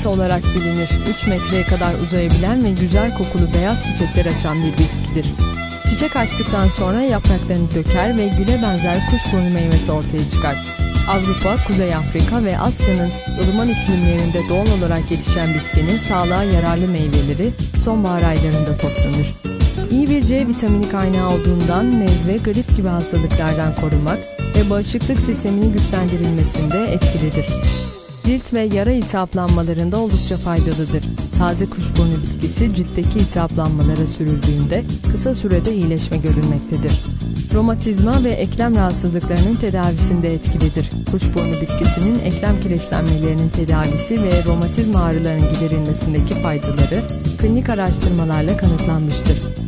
tedavisi olarak bilinir. 3 metreye kadar uzayabilen ve güzel kokulu beyaz çiçekler açan bir bitkidir. Çiçek açtıktan sonra yapraklarını döker ve güle benzer kuşburnu meyvesi ortaya çıkar. Avrupa, Kuzey Afrika ve Asya'nın ılıman iklimlerinde doğal olarak yetişen bitkinin sağlığa yararlı meyveleri sonbahar aylarında toplanır. İyi bir C vitamini kaynağı olduğundan nezle, grip gibi hastalıklardan korumak ve bağışıklık sistemini güçlendirilmesinde etkilidir. Cilt ve yara iltihaplanmalarında oldukça faydalıdır. Taze kuşburnu bitkisi ciltteki iltihaplanmalara sürüldüğünde kısa sürede iyileşme görülmektedir. Romatizma ve eklem rahatsızlıklarının tedavisinde etkilidir. Kuşburnu bitkisinin eklem kireçlenmelerinin tedavisi ve romatizma ağrılarının giderilmesindeki faydaları klinik araştırmalarla kanıtlanmıştır.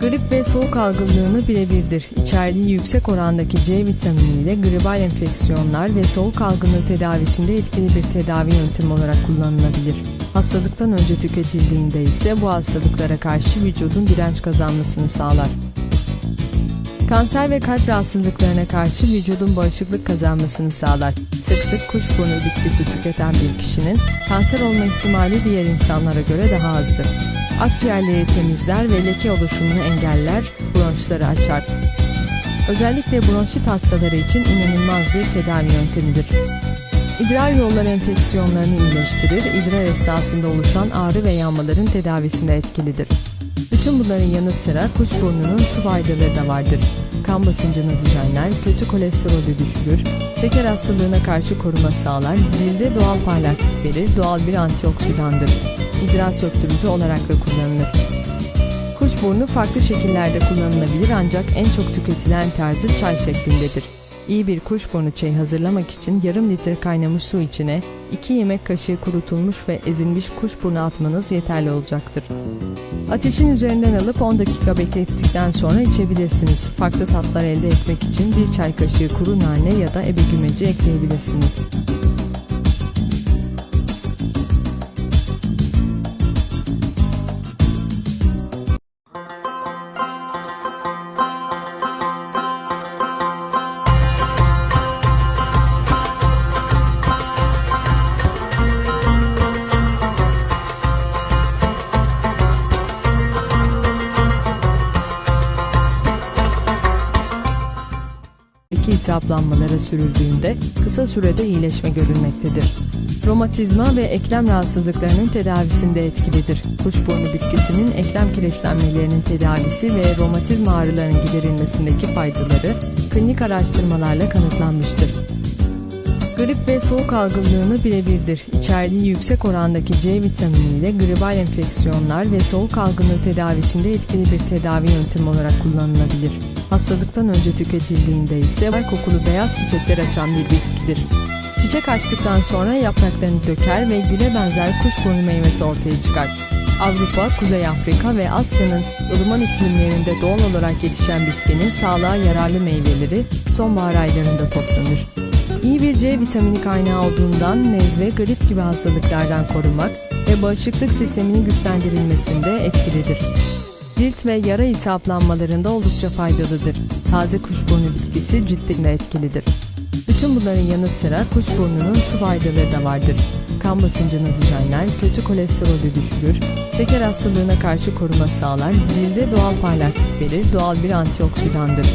Grip ve soğuk algınlığını birebirdir. İçerdiği yüksek orandaki C vitamini ile gribal enfeksiyonlar ve soğuk algınlığı tedavisinde etkili bir tedavi yöntemi olarak kullanılabilir. Hastalıktan önce tüketildiğinde ise bu hastalıklara karşı vücudun direnç kazanmasını sağlar. Kanser ve kalp rahatsızlıklarına karşı vücudun bağışıklık kazanmasını sağlar. Sık sık kuşburnu bitkisi tüketen bir kişinin kanser olma ihtimali diğer insanlara göre daha azdır. Akciğerleri temizler ve leke oluşumunu engeller, bronşları açar. Özellikle bronşit hastaları için inanılmaz bir tedavi yöntemidir. İdrar yolları enfeksiyonlarını iyileştirir, idrar esnasında oluşan ağrı ve yanmaların tedavisinde etkilidir. Bütün bunların yanı sıra kuşburnunun şu faydaları da vardır. Kan basıncını düzenler, kötü kolesterolü düşürür, şeker hastalığına karşı koruma sağlar, cilde doğal parlaklık verir, doğal bir antioksidandır. İdrar söktürücü olarak da kullanılır. Kuşburnu farklı şekillerde kullanılabilir ancak en çok tüketilen tarzı çay şeklindedir. İyi bir kuşburnu çayı hazırlamak için yarım litre kaynamış su içine 2 yemek kaşığı kurutulmuş ve ezilmiş kuşburnu atmanız yeterli olacaktır. Ateşin üzerinden alıp 10 dakika beklettikten sonra içebilirsiniz. Farklı tatlar elde etmek için bir çay kaşığı kuru nane ya da ebe gümeci ekleyebilirsiniz. İltihaplanmalara sürüldüğünde kısa sürede iyileşme görülmektedir. Romatizma ve eklem rahatsızlıklarının tedavisinde etkilidir. Kuşburnu bitkisinin eklem kireçlenmelerinin tedavisi ve romatizma ağrılarının giderilmesindeki faydaları klinik araştırmalarla kanıtlanmıştır. Grip ve soğuk algınlığını birebirdir. İçerdiği yüksek orandaki C vitamini ile gribal enfeksiyonlar ve soğuk algınlığı tedavisinde etkili bir tedavi yöntemi olarak kullanılabilir. Hastalıktan önce tüketildiğinde ise var kokulu beyaz çiçekler açan bir bitkidir. Çiçek açtıktan sonra yapraklarını döker ve güle benzer kuşburnu meyvesi ortaya çıkar. Avrupa, Kuzey Afrika ve Asya'nın ılıman iklimlerinde doğal olarak yetişen bitkinin sağlığa yararlı meyveleri sonbahar aylarında toplanır. İyi bir C vitamini kaynağı olduğundan nezle, grip gibi hastalıklardan korumak ve bağışıklık sisteminin güçlendirilmesinde etkilidir. Cilt ve yara iltihaplanmalarında oldukça faydalıdır. Taze kuşburnu bitkisi ciltte etkilidir. Bütün bunların yanı sıra kuşburnunun şu faydaları da vardır. Kan basıncını düzenler, kötü kolesterolü düşürür, şeker hastalığına karşı koruma sağlar, cilde doğal parlaklık verir, doğal bir antioksidandır.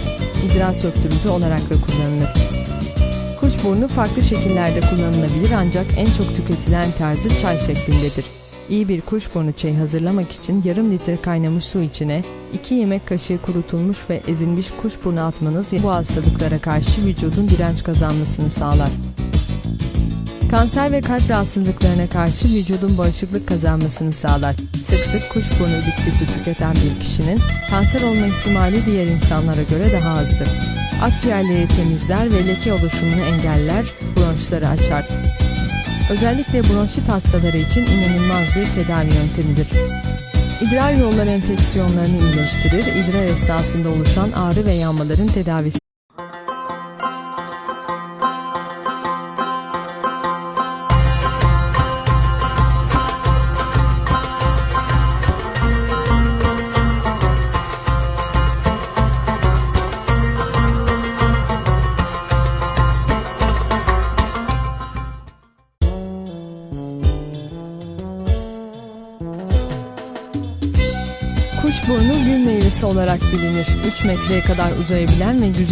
İdrar söktürücü olarak da kullanılır. Kuşburnu farklı şekillerde kullanılabilir ancak en çok tüketilen tarzı çay şeklindedir. İyi bir kuşburnu çayı hazırlamak için yarım litre kaynamış su içine 2 yemek kaşığı kurutulmuş ve ezilmiş kuşburnu atmanız bu hastalıklara karşı vücudun direnç kazanmasını sağlar. Kanser ve kalp rahatsızlıklarına karşı vücudun bağışıklık kazanmasını sağlar. Sık sık kuşburnu bitkisi tüketen bir kişinin kanser olma ihtimali diğer insanlara göre daha azdır. Akciğerleri temizler ve leke oluşumunu engeller, bronşları açar. Özellikle bronşit hastaları için inanılmaz bir tedavi yöntemidir. İdrar yolları enfeksiyonlarını iyileştirir, idrar esnasında oluşan ağrı ve yanmaların tedavisi Kuşburnu gül meyvesi olarak bilinir. 3 metreye kadar uzayabilen ve güzel